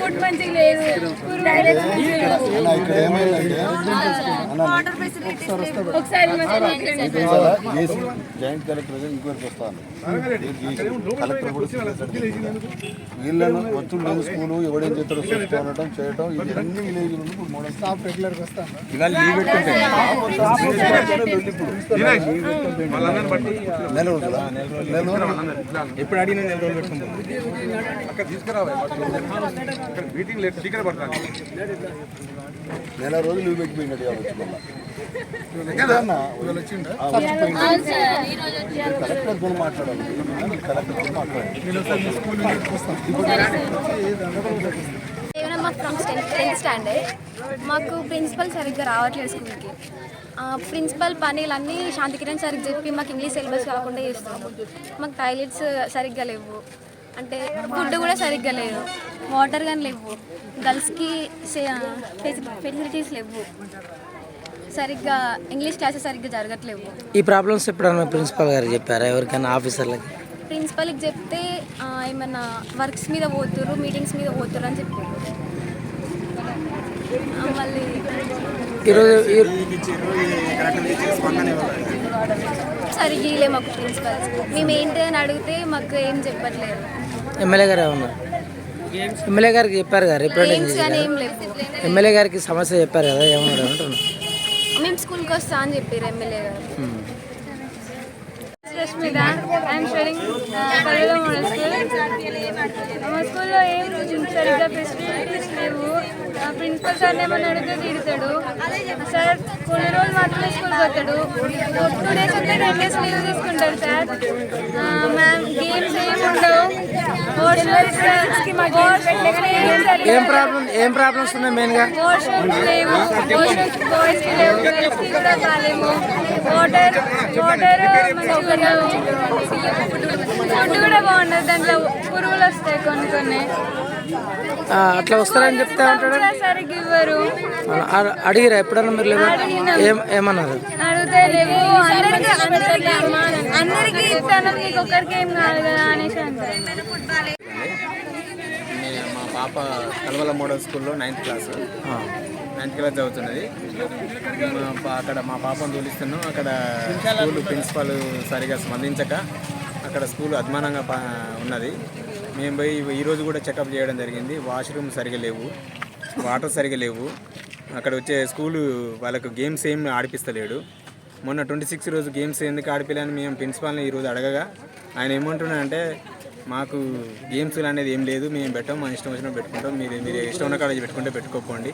Food మంచిగా లేదు. Water facilities ఒకసారి చేసి జాయింట్ కలెక్టర్ దగ్గర ఇంక్వైరీకి వస్తాను కలెక్టర్ కూడా. వీళ్ళను లేని స్కూలు ఎవడేం చేస్తారో చూస్తూ ఉండటం చేయటం ఇది అన్ని విలేజ్ నుండి ఇప్పుడు మోడల్ స్టాఫ్ రెగ్యులర్గా వస్తాను. ఇవాళ లీవ్ పెట్టుకుంటే నెల రోజులా నెల రోజులు ఎప్పుడు అడిగిన నెల రోజులు పెట్టుకుంటాం అక్కడ తీసుకురావాలి మీటింగ్ లేట్ టికెట్ పడతాను నెల రోజులు నువ్వు పెట్టిపోయినట్టు కావచ్చు కలెక్టర్తో మాట్లాడాలి కలెక్టర్తో మాట్లాడాలి ఏమైనా ఫ్రమ్ టెన్త్ స్టాండర్డ్. మాకు ప్రిన్సిపల్ సరిగ్గా రావట్లేదు స్కూల్కి. ప్రిన్సిపల్ పనులన్నీ శాంతికిరణ్ సరిగ్గా చెప్పి మాకు ఇంగ్లీష్ సిలబస్ కాకుండా చేస్తున్నాము మాకు టాయిలెట్స్ సరిగ్గా లేవు. అంటే ఫుడ్ కూడా సరిగ్గా లేదు. వాటర్ కానీ లేవు. గర్ల్స్కి ఫెసిలిటీస్ లేవు. సరిగ్గా ఇంగ్లీష్ క్లాసెస్ సరిగ్గా జరగట్లేవు. ఈ ప్రాబ్లమ్స్ ఎప్పుడన్నా ప్రిన్సిపల్ గారు చెప్పారా? ఎవరికైనా ఆఫీసర్లకి? ప్రిన్సిపల్కి చెప్తే ఏమన్నా వర్క్స్ మీద పోతుర్రు మీటింగ్స్ మీద పోతుర్రు అని చెప్పారు. ఈరోజు సరిగ్గా ఇలే మాకు ప్రిన్సిపల్స్ మేము ఏంటి అని అడిగితే మాకు ఏం చెప్పట్లేదు. ఎమ్మెల్యే గారు ఏమన్నారు? ఎమ్మెల్యే గారికి చెప్పారు కదా రిప్రజెంట్ ఎమ్మెల్యే గారికి సమస్య చెప్పారు కదా ఏమన్నారు అంటున్నా మేము స్కూల్కి వస్తా అని చెప్పారు ఎమ్మెల్యే గారు. రష్మిత ఐఎమ్ స్టడింగ్ పల్లెలో మోడల్ స్కూల్ మా స్కూల్లో ఏం సరిగ్గా ఫెసిలిటీస్ లేవు. ప్రిన్సిపల్ సార్ ఏమన్నా అడిగితే తిడతాడు. సార్ మాత్రమే స్కూల్కి వస్తాడు టూ డేస్ ఉంటే టెన్ డేస్ లీవ్ తీసుకుంటాడు సార్. మ్యామ్ గేమ్స్ ఏమి ఉండవు. ఏం ప్రాబ్లం ఏం ప్రాబ్లమ్స్ ఉన్నాయి మెయిన్గా వాటర్ వాటర్ ఫుడ్ కూడా బాగుండదు దాంట్లో. అట్లా వస్తారని చెప్తే ఉంటాడు? అడిగిరా ఎప్పుడన్నా మీరు లేదా ఏం ఏమన్నారు? మా పాప కలవల మోడల్ స్కూల్లో నైన్త్ క్లాస్. నైన్త్ క్లాస్ చదువుతున్నది. అక్కడ మా పాపను తోలిస్తున్నాం అక్కడ స్కూల్ ప్రిన్సిపాల్ సరిగా స్పందించక అక్కడ స్కూల్ అధ్మానంగా పా- ఉన్నది. మేము పోయి ఈరోజు కూడా చెకప్ చేయడం జరిగింది. వాష్రూమ్ సరిగా లేవు. వాటర్ సరిగా లేవు. అక్కడ వచ్చే స్కూలు వాళ్ళకు గేమ్స్ ఏం ఆడిపిస్తలేడు. మొన్న ట్వంటీ సిక్స్ రోజు గేమ్స్ ఎందుకు ఆడిపిల్లని మేము ప్రిన్సిపాల్ని ఈరోజు అడగగా. ఆయన ఏమంటున్నాడంటే మాకు గేమ్స్ అనేది ఏం లేదు. మేము పెట్టాం. మా ఇష్టం వచ్చినట్టు పెట్టుకుంటాం. మీరు మీరు ఇష్టం ఉన్న కాలేజ్ పెట్టుకుంటే పెట్టుకోకండి.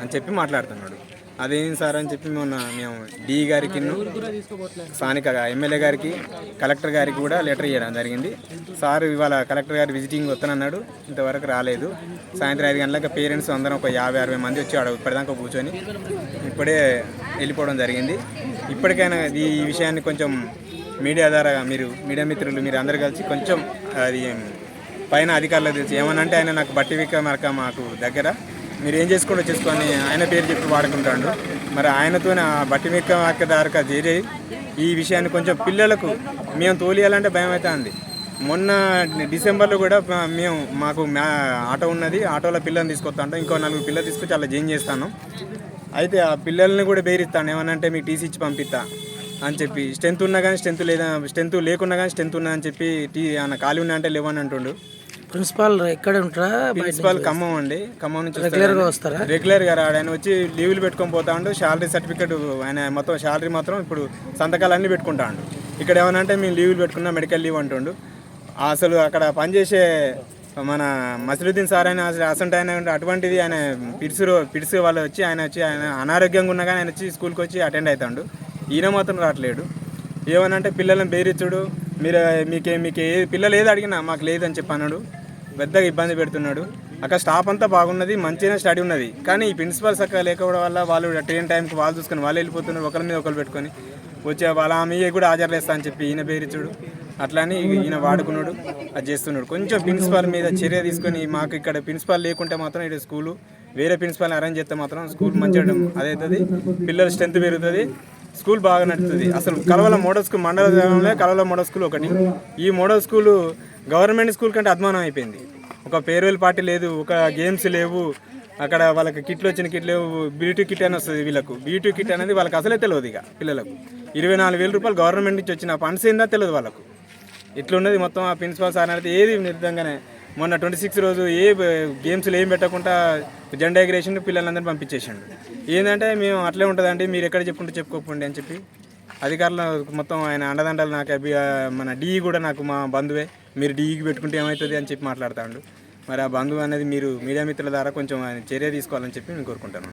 అని చెప్పి మాట్లాడుతున్నాడు. అదేం సార్ అని చెప్పి మొన్న మేము డి గారికి స్థానిక ఎమ్మెల్యే గారికి కలెక్టర్ గారికి కూడా లెటర్ ఇవ్వడం జరిగింది. సార్ ఇవాళ కలెక్టర్ గారు విజిటింగ్ వస్తానన్నాడు ఇంతవరకు రాలేదు. సాయంత్రం ఐదు గంటలకు పేరెంట్స్ అందరం ఒక యాభై అరవై మంది వచ్చి ఇప్పటిదాకా కూర్చొని. ఇప్పుడే వెళ్ళిపోవడం జరిగింది. ఇప్పటికైనా ఈ ఈ విషయాన్ని కొంచెం మీడియా ద్వారా మీరు మీడియా మిత్రులు మీరు అందరు కలిసి కొంచెం అది పైన అధికారులకు తెలిసి ఏమనంటే ఆయన నాకు బట్టి విక్రమార్క మాకు దగ్గర. మీరు ఏం చేసుకోండి. చేసుకొని ఆయన పేరు చెప్పి వాడుకుంటాడు. మరి ఆయనతో ఆ బట్టి విక్రమార్క దాకా చేరి ఈ విషయాన్ని కొంచెం పిల్లలకు మేము తోలియాలంటే భయం అవుతుంది మొన్న డిసెంబర్లో కూడా మేము మాకు ఆటో ఉన్నది. ఆటోలో పిల్లల్ని తీసుకొస్తాం ఇంకో నలుగురు పిల్లలు తీసుకొచ్చి అలా జైన్ చేస్తాను. అయితే ఆ పిల్లల్ని కూడా బెదిరిస్తాను ఏమనంటే మీకు టీసీ ఇచ్చి పంపిస్తా అని చెప్పి. స్ట్రెంత్ ఉన్నా కానీ స్ట్రెంత్ లేదా స్ట్రెంత్ లేకున్నా కానీ స్ట్రెంత్ ఉన్నా అని చెప్పి టీ అన్న ఖాళీ ఉన్నా అంటే లేవని అంటుండు. ప్రిన్సిపాల్ ఎక్కడ ఉంటారా? ప్రిన్సిపాల్ ఖమ్మం అండి. ఖమ్మం నుంచి రెగ్యులర్గా వస్తారా? రెగ్యులర్గా రాడు. ఆయన వచ్చి లీవ్లు పెట్టుకొని పోతా ఉండు. శాలరీ సర్టిఫికేట్ ఆయన మొత్తం శాలరీ మాత్రం ఇప్పుడు సంతకాలు అన్ని పెట్టుకుంటా ఉండు. ఇక్కడ ఏమనంటే మేము లీవ్లు పెట్టుకున్నా మెడికల్ లీవ్ అంటుండు. అసలు అక్కడ పనిచేసే మన మసిలుద్దీన్ సార్ ఆయన అసలు అసంటి ఆయన అటువంటిది ఆయన పిడుసు పిడుసు వాళ్ళు వచ్చి ఆయన వచ్చి ఆయన అనారోగ్యంగా ఉన్నా కానీ ఆయన వచ్చి స్కూల్కి వచ్చి అటెండ్ అవుతాడు ఈయన మాత్రం రావట్లేడు ఏమనంటే పిల్లలను బెదిరించుడు మీరు మీకే మీకు ఏ పిల్లలు ఏది అడిగినా మాకు లేదని చెప్పి అన్నాడు పెద్దగా ఇబ్బంది పెడుతున్నాడు. అక్కడ స్టాఫ్ అంతా బాగున్నది మంచిగా స్టడీ ఉన్నది. కానీ ఈ ప్రిన్సిపల్ చక్కగా లేకపోవడం వల్ల వాళ్ళు ట్రైన్ టైంకి వాళ్ళు చూసుకొని వాళ్ళు వెళ్ళిపోతున్నారు ఒకరి మీద ఒకరు పెట్టుకొని. వచ్చే వాళ్ళ ఆమె కూడా హాజరులేస్తా అని చెప్పి ఈయన బెదిరించుడు అట్లానే ఈయన వాడుకున్నాడు అది చేస్తున్నాడు. కొంచెం ప్రిన్సిపాల్ మీద చర్య తీసుకొని మాకు ఇక్కడ ప్రిన్సిపాల్ లేకుంటే మాత్రం ఇక్కడ స్కూలు వేరే ప్రిన్సిపాల్ని అరేంజ్ చేస్తే మాత్రం స్కూల్ మంచిగా అదవుతుంది పిల్లల స్ట్రెంత్ పెరుగుతుంది. స్కూల్ బాగా నడుతుంది. అసలు కలవల మోడల్ స్కూల్ మండల కలవల మోడల్ స్కూల్ ఒకటి. ఈ మోడల్ స్కూల్ గవర్నమెంట్ స్కూల్ కంటే అధ్వానం అయిపోయింది. ఒక పేరువెల్ పార్టీ లేదు ఒక గేమ్స్ లేవు అక్కడ వాళ్ళకి కిట్లు వచ్చిన కిట్ లేవు బ్యూటీ కిట్ అని వస్తుంది వీళ్ళకు. బ్యూటీ కిట్ అనేది వాళ్ళకి అసలే తెలియదు ఇక పిల్లలకు. ఇరవై నాలుగు వేల రూపాయలు గవర్నమెంట్ నుంచి వచ్చిన ఫండ్స్ ఏందా తెలియదు వాళ్ళకు. ఇట్లున్నది మొత్తం ఆ ప్రిన్సిపాల్ సార్ అనేది ఏది నిర్ధంగానే మొన్న ట్వంటీ సిక్స్ రోజు ఏ గేమ్స్లో ఏం పెట్టకుండా జెండా ఎగరేషన్ పిల్లలందరినీ పంపించేసిండు. ఏంటంటే మేము అట్లే ఉంటుందండి మీరు ఎక్కడ చెప్పుకుంటే చెప్పుకోకండి అని చెప్పి. అధికారులు మొత్తం ఆయన అండదండలు నాకు అభి మన డీ కూడా నాకు మా బంధువే. మీరు డిఈకి పెట్టుకుంటే ఏమవుతుంది అని చెప్పి మాట్లాడుతాడు. మరి ఆ బంధువు అనేది మీరు మీడియా మిత్రుల ద్వారా కొంచెం చర్య తీసుకోవాలని చెప్పి నేను కోరుకుంటాను.